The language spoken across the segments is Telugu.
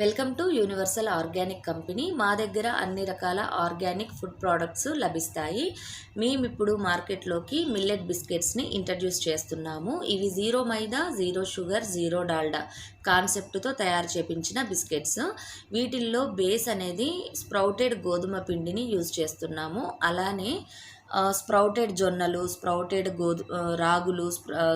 Welcome to universal organic company. మా దగ్గర అన్ని రకాల ఆర్గానిక్ ఫుడ్ ప్రోడక్ట్స్ లభిస్తాయి. మేము ఇప్పుడు మార్కెట్లోకి మిల్లెట్ బిస్కెట్స్ని ఇంట్రడ్యూస్ చేస్తున్నాము. ఇవి జీరో మైదా జీరో షుగర్ జీరో డాల్డా కాన్సెప్ట్తో తయారు చేపించిన బిస్కెట్స్. వీటిల్లో బేస్ అనేది స్ప్రౌటెడ్ గోధుమ పిండిని యూజ్ చేస్తున్నాము. అలానే స్ప్రౌటెడ్ జొన్నలు స్ప్రౌటెడ్ గోధు రాగులు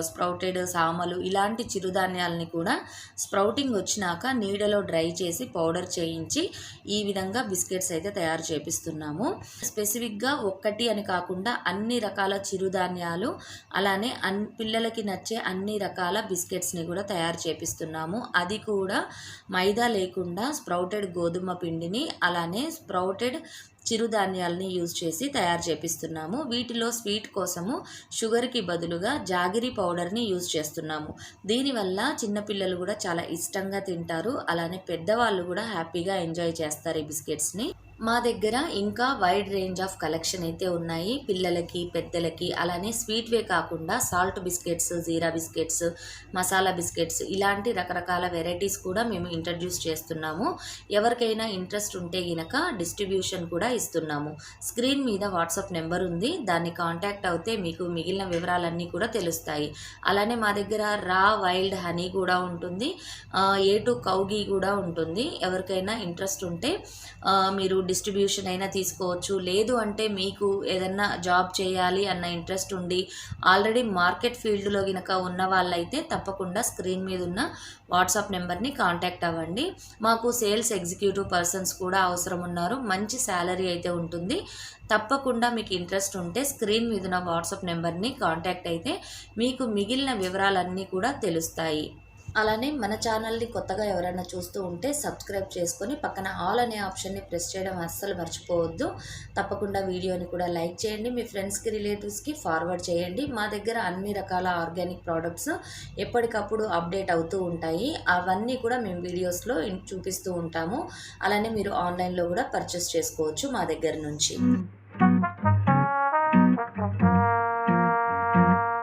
స్ప్రౌటెడ్ సామలు ఇలాంటి చిరుధాన్యాలని కూడా స్ప్రౌటింగ్ వచ్చినాక నీడలో డ్రై చేసి పౌడర్ చేయించి ఈ విధంగా బిస్కెట్స్ అయితే తయారు చేపిస్తున్నాము. స్పెసిఫిక్గా ఒక్కటి అని కాకుండా అన్ని రకాల చిరుధాన్యాలు అలానే అన్ పిల్లలకి నచ్చే అన్ని రకాల బిస్కెట్స్ని కూడా తయారు చేపిస్తున్నాము. అది కూడా మైదా లేకుండా స్ప్రౌటెడ్ గోధుమ పిండిని అలానే స్ప్రౌటెడ్ చిరుధాన్యాలని యూజ్ చేసి తయారు చేపిస్తున్నాము. వీటిలో స్వీట్ కోసము షుగర్కి బదులుగా జాగిరి పౌడర్ని యూజ్ చేస్తున్నాము. దీనివల్ల చిన్నపిల్లలు కూడా చాలా ఇష్టంగా తింటారు. అలానే పెద్దవాళ్ళు కూడా హ్యాపీగా ఎంజాయ్ చేస్తారు ఈ బిస్కెట్స్ని. మా దగ్గర ఇంకా వైడ్ రేంజ్ ఆఫ్ కలెక్షన్ అయితే ఉన్నాయి. పిల్లలకి పెద్దలకి అలానే స్వీట్ వే కాకుండా సాల్ట్ బిస్కెట్స్ జీరా బిస్కెట్స్ మసాలా బిస్కెట్స్ ఇలాంటి రకరకాల వెరైటీస్ కూడా మేము ఇంట్రడ్యూస్ చేస్తున్నాము. ఎవరికైనా ఇంట్రెస్ట్ ఉంటే గినక డిస్ట్రిబ్యూషన్ కూడా ఇస్తున్నాము. స్క్రీన్ మీద వాట్సాప్ నెంబర్ ఉంది. దాన్ని కాంటాక్ట్ అవుతే మీకు మిగిలిన వివరాలన్నీ కూడా తెలుస్తాయి. అలానే మా దగ్గర రా వైల్డ్ హనీ కూడా ఉంటుంది. ఏ టు కౌగీ కూడా ఉంటుంది. ఎవరికైనా ఇంట్రెస్ట్ ఉంటే మీరు డిస్ట్రిబ్యూషన్ అయినా తీసుకోవచ్చు. లేదు అంటే మీకు ఏదన్నా జాబ్ చేయాలి అన్న ఇంట్రెస్ట్ ఉండి ఆల్రెడీ మార్కెట్ ఫీల్డ్లో గినక ఉన్న వాళ్ళైతే తప్పకుండా స్క్రీన్ మీద ఉన్న వాట్సాప్ నెంబర్ని కాంటాక్ట్ అవ్వండి. మాకు సేల్స్ ఎగ్జిక్యూటివ్ పర్సన్స్ కూడా అవసరం ఉన్నారు. మంచి శాలరీ అయితే ఉంటుంది. తప్పకుండా మీకు ఇంట్రెస్ట్ ఉంటే స్క్రీన్ మీద ఉన్న వాట్సాప్ నెంబర్ని కాంటాక్ట్ అయితే మీకు మిగిలిన వివరాలన్నీ కూడా తెలుస్తాయి. అలానే మన ఛానల్ని కొత్తగా ఎవరైనా చూస్తూ ఉంటే సబ్స్క్రైబ్ చేసుకొని పక్కన ఆల్ అనే ఆప్షన్ని ప్రెస్ చేయడం అస్సలు మర్చిపోవద్దు. తప్పకుండా వీడియోని కూడా లైక్ చేయండి మీ ఫ్రెండ్స్కి రిలేటివ్స్కి ఫార్వర్డ్ చేయండి. మా దగ్గర అన్ని రకాల ఆర్గానిక్ ప్రోడక్ట్స్ ఎప్పటికప్పుడు అప్డేట్ అవుతూ ఉంటాయి. అవన్నీ కూడా మేము వీడియోస్లో చూపిస్తూ ఉంటాము. అలానే మీరు ఆన్లైన్లో కూడా పర్చేస్ చేసుకోవచ్చు మా దగ్గర నుంచి.